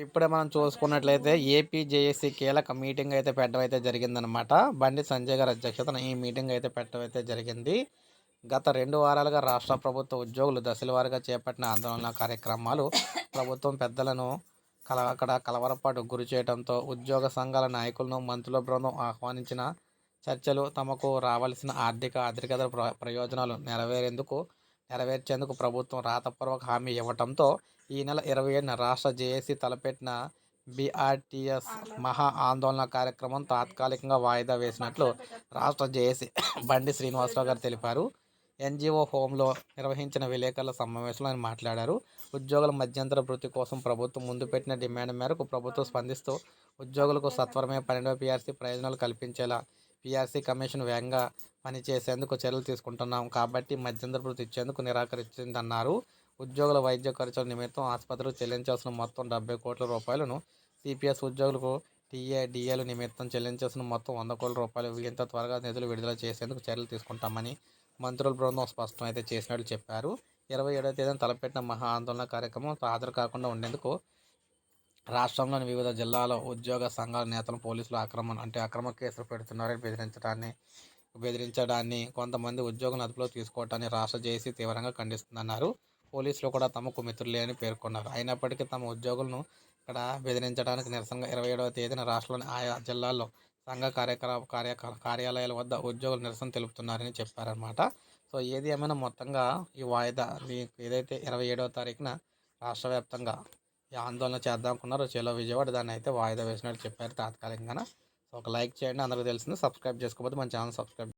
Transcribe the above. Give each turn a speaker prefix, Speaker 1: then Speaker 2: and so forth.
Speaker 1: ఇప్పుడే మనం చూసుకున్నట్లయితే ఏపీ జేఏసీ కీలక మీటింగ్ అయితే పెట్టడం అయితే జరిగిందనమాట బండి సంజయ్ గారి అధ్యక్షతన ఈ మీటింగ్ అయితే పెట్టడం అయితే జరిగింది. గత రెండు వారాలుగా రాష్ట్ర ప్రభుత్వ ఉద్యోగులు దశలవారీగా చేపట్టిన ఆందోళన కార్యక్రమాలు ప్రభుత్వం పెద్దలను కల అక్కడ కలవరపాటు గురి చేయడంతో ఉద్యోగ సంఘాల నాయకులను మంత్రుల బృందం ఆహ్వానించిన చర్చలు తమకు రావాల్సిన ఆర్థిక ఆర్థికేతర ప్ర ప్రయోజనాలు నెరవేరేందుకు నెరవేర్చేందుకు ప్రభుత్వం రాతపూర్వక హామీ ఇవ్వడంతో ఈ నెల ఇరవై ఏడున రాష్ట్ర జేఏసీ తలపెట్టిన బీఆర్టీఎస్ మహా ఆందోళన కార్యక్రమం తాత్కాలికంగా వాయిదా వేసినట్లు రాష్ట్ర జేఏసీ బండి శ్రీనివాసరావు గారు తెలిపారు. ఎన్జిఓ హోంలో నిర్వహించిన విలేకరుల సమావేశంలో ఆయన మాట్లాడారు. ఉద్యోగుల మధ్యంతర వృత్తి కోసం ప్రభుత్వం ముందు పెట్టిన డిమాండ్ మేరకు ప్రభుత్వం స్పందిస్తూ ఉద్యోగులకు సత్వరమే పన్నెండవ పీఆర్సీ ప్రయోజనాలు కల్పించేలా పీఆర్సీ కమిషన్ వేగంగా పనిచేసేందుకు చర్యలు తీసుకుంటున్నాం. కాబట్టి మధ్యంతర ఇచ్చేందుకు నిరాకరించిందన్నారు. ఉద్యోగుల వైద్య ఖర్చుల నిమిత్తం ఆసుపత్రులు చెల్లించాల్సిన మొత్తం డెబ్బై కోట్ల రూపాయలను సిపిఎస్ ఉద్యోగులకు టీఏడిఏలు నిమిత్తం చెల్లించాల్సిన మొత్తం వంద కోట్ల రూపాయలు ఇంత త్వరగా నిధులు విడుదల చేసేందుకు చర్యలు తీసుకుంటామని మంత్రుల బృందం స్పష్టం అయితే చేసినట్లు చెప్పారు. ఇరవై ఏడవ తేదీన తలపెట్టిన మహా ఆందోళన కార్యక్రమం హాజరు కాకుండా ఉండేందుకు రాష్ట్రంలోని వివిధ జిల్లాలో ఉద్యోగ సంఘాల నేతలు పోలీసులు ఆక్రమణ అంటే అక్రమ కేసులు పెడుతున్నారని బెదిరించడాన్ని బెదిరించడాన్ని కొంతమంది ఉద్యోగులను అదుపులో తీసుకోవటాన్ని రాష్ట్ర జేసీ తీవ్రంగా ఖండిస్తుందన్నారు. పోలీసులు కూడా తమకు మిత్రులే అని పేర్కొన్నారు. అయినప్పటికీ తమ ఉద్యోగులను ఇక్కడ బెదిరించడానికి నిరసనగా ఇరవై ఏడవ తేదీన రాష్ట్రంలోని ఆయా జిల్లాల్లో సంఘ కార్యకలాప కార్య కార్యాలయాల వద్ద ఉద్యోగులు నిరసన తెలుపుతున్నారని చెప్పారనమాట సో ఏది ఏమైనా మొత్తంగా ఈ వాయిదా మీకు ఏదైతే ఇరవై ఏడవ తారీఖున రాష్ట్ర వ్యాప్తంగా ఆందోళన చేద్దాం అనుకున్నారో. చెలో విజయవాడ దాన్ని అయితే వాయిదా వేసినట్టు చెప్పారు తాత్కాలికంగా సో ఒక లైక్ చేయండి. అందరికీ తెలిసింది సబ్స్క్రైబ్ చేసుకోకపోతే మన ఛానల్ సబ్స్క్రైబ్